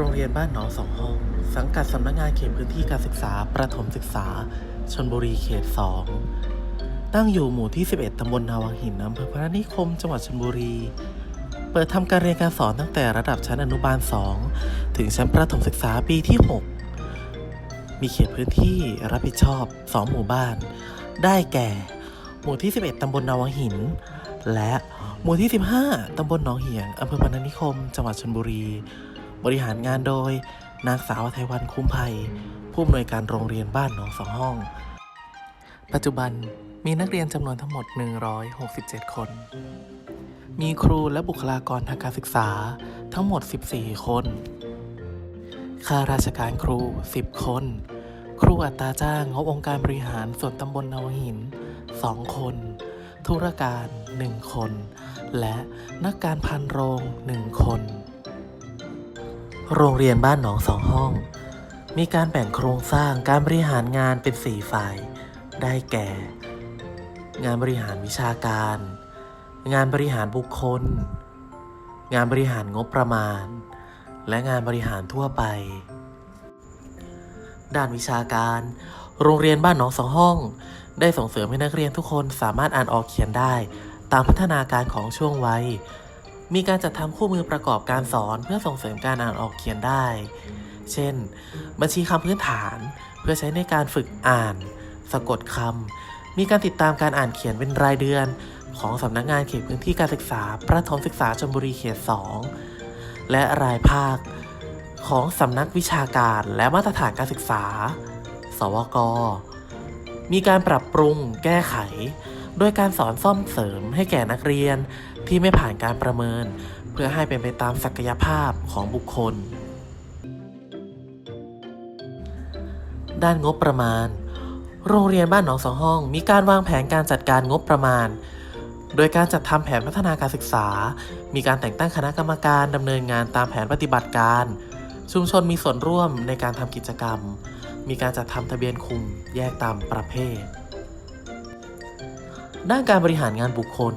โรงเรียนบ้านหนองสองห้อง สังกัดสำนักงานเขตพื้นที่การศึกษา ประถมศึกษา ชนบุรีเขต 2 ตั้งอยู่หมู่ที่ 11 ตำบลนาวังหิน อำเภอพระนิคม จังหวัดชนบุรี เปิดทำการเรียนการสอนตั้งแต่ระดับชั้นอนุบาล 2 ถึงชั้นประถมศึกษาปีที่ 6 มีเขตพื้นที่รับผิดชอบ 2 หมู่บ้าน ได้แก่ หมู่ที่ 11 ตำบลนาวังหิน และหมู่ที่ 15 ตำบลหนองเหียง อำเภอพนัสนิคม จังหวัดชลบุรี บริหารงานโดย นางสาวไทยวันคุ้มภัย ผู้อำนวยการโรงเรียนบ้านหนองสองห้อง ปัจจุบันมีนักเรียนจำนวนทั้งหมด 167 คน มีครูและบุคลากรทางการศึกษาทั้งหมด 14 คน ข้าราชการครู 10 คน ครูอัตราจ้างงบองค์การบริหารส่วนตำบลนาวหิน 2 คน ธุรการ 1 คน และนักการพันโรง 1 คน โรงเรียนบ้านหนองสองห้อง มีการแบ่งโครงสร้างการบริหารงานเป็น4ฝ่าย ได้แก่ งานบริหารวิชาการ งานบริหารบุคคล งานบริหารงบประมาณ และงานบริหารทั่วไป ด้านวิชาการ โรงเรียนบ้านหนองสองห้อง ได้ส่งเสริมให้นักเรียนทุกคนสามารถอ่านออกเขียนได้ ตามพัฒนาการของช่วงวัย มีการจัดทำคู่มือประกอบการสอนเพื่อส่งเสริมการอ่านออกเขียนได้ เช่น บัญชีคำพื้นฐาน เพื่อใช้ในการฝึกอ่าน สะกดคำ มีการติดตามการอ่านเขียนเป็นรายเดือน ของสำนักงานเขตพื้นที่การศึกษา ประถมศึกษาชลบุรีเขต 2 และรายภาค ของสำนักวิชาการและมาตรฐานการศึกษา สวก มีการปรับปรุงแก้ไข โดยการสอนซ่อมเสริมให้แก่นักเรียน ที่ไม่ผ่านการประเมิน เพื่อให้เป็นไปตามศักยภาพของบุคคล ด้านงบประมาณ โรงเรียนบ้านหนองสองห้อง มีการวางแผนการจัดการงบประมาณ โดยการจัดทำแผนพัฒนาการศึกษา มีการแต่งตั้งคณะกรรมการดำเนินงานตามแผนปฏิบัติการ ชุมชนมีส่วนร่วมในการทำกิจกรรม มีการจัดทำทะเบียนคุมแยกตามประเภทด้านการบริหารงานบุคคล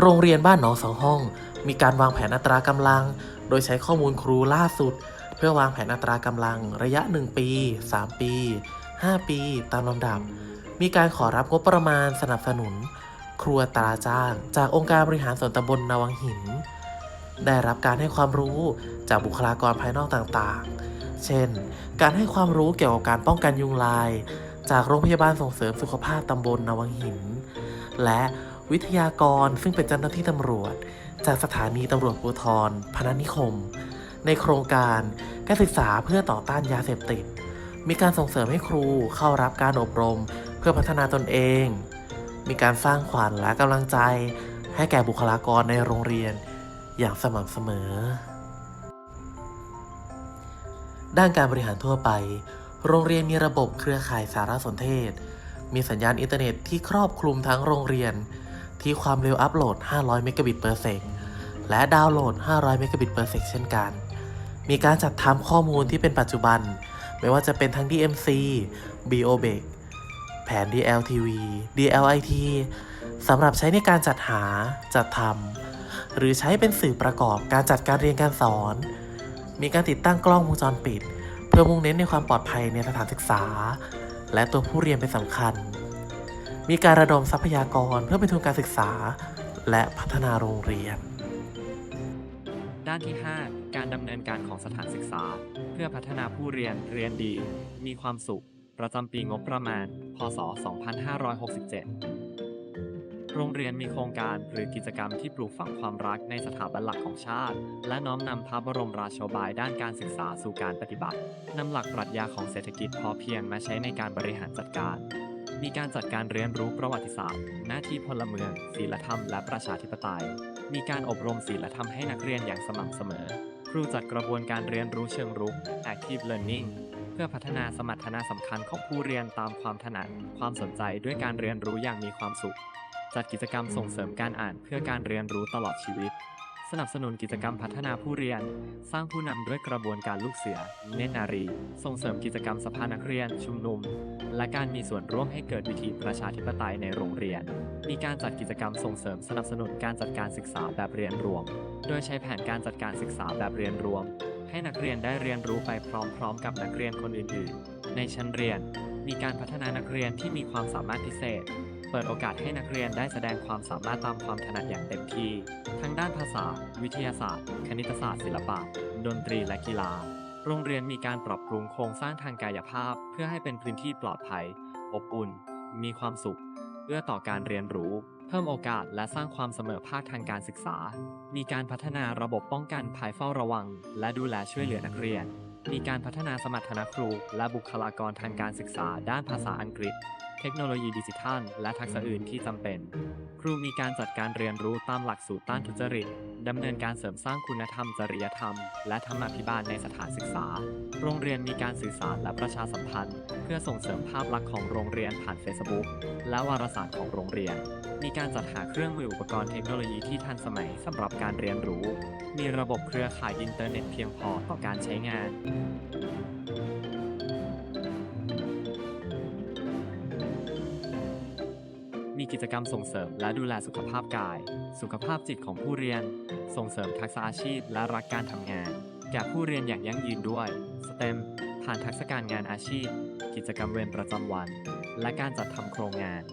โรงเรียนบ้านหนองสองห้อง มีการวางแผนอัตรากำลัง โดยใช้ข้อมูลครูล่าสุด เพื่อวางแผนอัตรากำลังระยะ 1 ปี 3 ปี 5 ปี ตามลำดับ มีการขอรับงบประมาณสนับสนุน ครัวตราจ้าง จากองค์การบริหารส่วนตำบลนาวังหิน ได้รับการให้ความรู้จากบุคลากรภายนอกต่างๆ เช่น การให้ความรู้เกี่ยวกับการป้องกันยุงลาย จากโรงพยาบาลส่งเสริมสุขภาพตำบลนาวังหิน และ วิทยากรซึ่งเป็นเจ้าหน้าที่ตำรวจ จากสถานีตำรวจภูธรพนัสนิคม ในโครงการการศึกษาเพื่อต่อต้านยาเสพติด มีการส่งเสริมให้ครูเข้ารับการอบรมเพื่อพัฒนาตนเอง มีการสร้างขวัญและกำลังใจให้แก่บุคลากรในโรงเรียนอย่างสม่ำเสมอ ด้านการบริหารทั่วไป โรงเรียนมีระบบเครือข่ายสารสนเทศ มีสัญญาณอินเทอร์เน็ตที่ครอบคลุมทั้งโรงเรียน ที่ความเร็วอัพโหลด 500 เมกะบิตเปอร์เซกและดาวน์โหลด 500 เมกะบิตเปอร์เซกเช่นกัน มีการจัดทำข้อมูลที่เป็นปัจจุบัน ไม่ว่าจะเป็นทั้ง DMC BOBEC แผน DLTV DLIT สำหรับใช้ในการจัดหา จัดทำ หรือใช้เป็นสื่อประกอบการจัดการเรียนการสอน มีการติดตั้งกล้องวงจรปิด เพื่อมุ่งเน้นในความปลอดภัยในสถานศึกษา และตัวผู้เรียนเป็นสำคัญ มีการระดมทรัพยากรเพื่อเป็นทุนการศึกษา และพัฒนาโรงเรียน ด้านที่ 5 การดำเนินการของสถานศึกษา เพื่อพัฒนาผู้เรียนเรียนดี มีความสุข ประจำปีงบประมาณ พศ 2567 โรงเรียนมีโครงการหรือกิจกรรมที่ปลูกฝังความรักในสถาบันหลักของชาติ และน้อมนำพระบรมราโชบายด้านการศึกษาสู่การปฏิบัตินำหลักปรัชญาของเศรษฐกิจพอเพียงมาใช้ในการบริหารจัดการ มีการจัดการเรียนรู้ประวัติศาสตร์ หน้าที่พลเมือง ศีลธรรม และประชาธิปไตย มีการอบรมศีลธรรมให้นักเรียนอย่างสม่ำเสมอ ครูจัดกระบวนการเรียนรู้เชิงรุก active learning เพื่อพัฒนาสมรรถนะสำคัญของผู้เรียนตามความถนัด ความสนใจด้วยการเรียนรู้อย่างมีความสุข จัดกิจกรรมส่งเสริมการอ่านเพื่อการเรียนรู้ตลอดชีวิต สนับสนุนกิจกรรมพัฒนาผู้เรียน สร้างผู้นำด้วยกระบวนการลูกเสือ เนตรนารี ส่งเสริมกิจกรรมสภานักเรียน ชุมนุม และการมีส่วนร่วมให้เกิดวิถีประชาธิปไตยในโรงเรียน มีการจัดกิจกรรมส่งเสริมสนับสนุนการจัดการศึกษาแบบเรียนรวม โดยใช้แผนการจัดการศึกษาแบบเรียนรวม ให้นักเรียนได้เรียนรู้ไปพร้อมๆ กับนักเรียนคนอื่นๆ ในชั้นเรียน มีการพัฒนานักเรียนที่มีความสามารถพิเศษ เปิดโอกาสให้นักเรียนได้แสดงความสามารถตามความถนัดอย่างเต็มที่ ทั้งด้านภาษา วิทยาศาสตร์ คณิตศาสตร์ ศิลปะ ดนตรีและกีฬา โรงเรียนมีการปรับปรุงโครงสร้างทางกายภาพ เพื่อให้เป็นพื้นที่ปลอดภัย อบอุ่น มีความสุข เอื้อต่อการเรียนรู้เพิ่มโอกาสและสร้างความเสมอภาคทางการศึกษา มีการพัฒนาระบบป้องกันภัยเฝ้าระวัง และดูแลช่วยเหลือนักเรียน มีการพัฒนาสมรรถนะครู และบุคลากรทางการศึกษาด้านภาษาอังกฤษ เทคโนโลยีดิจิทัล และทักษะอื่นที่จำเป็น ครูมีการจัดการเรียนรู้ตามหลักสูตรต้านทุจริตดำเนินการเสริมสร้างคุณธรรม จริยธรรม และธรรมาภิบาลในสถานศึกษา โรงเรียนมีการสื่อสารและประชาสัมพันธ์ เพื่อส่งเสริมภาพลักษณ์ของโรงเรียนผ่าน Facebook และวารสารของโรงเรียน มีการจัดหาเครื่องมืออุปกรณ์เทคโนโลยีที่ทันสมัยสำหรับการเรียนรู้ มีระบบเครือข่ายอินเทอร์เน็ตเพียงพอต่อการใช้งาน มีกิจกรรมส่งเสริมและดูแลสุขภาพกาย สุขภาพจิตของผู้เรียน ส่งเสริมทักษะอาชีพและรักการทำงาน แก่ผู้เรียนอย่างยั่งยืนด้วย STEM ผ่านทักษะการงานอาชีพ กิจกรรมเวรประจำวัน และการจัดทำโครงงาน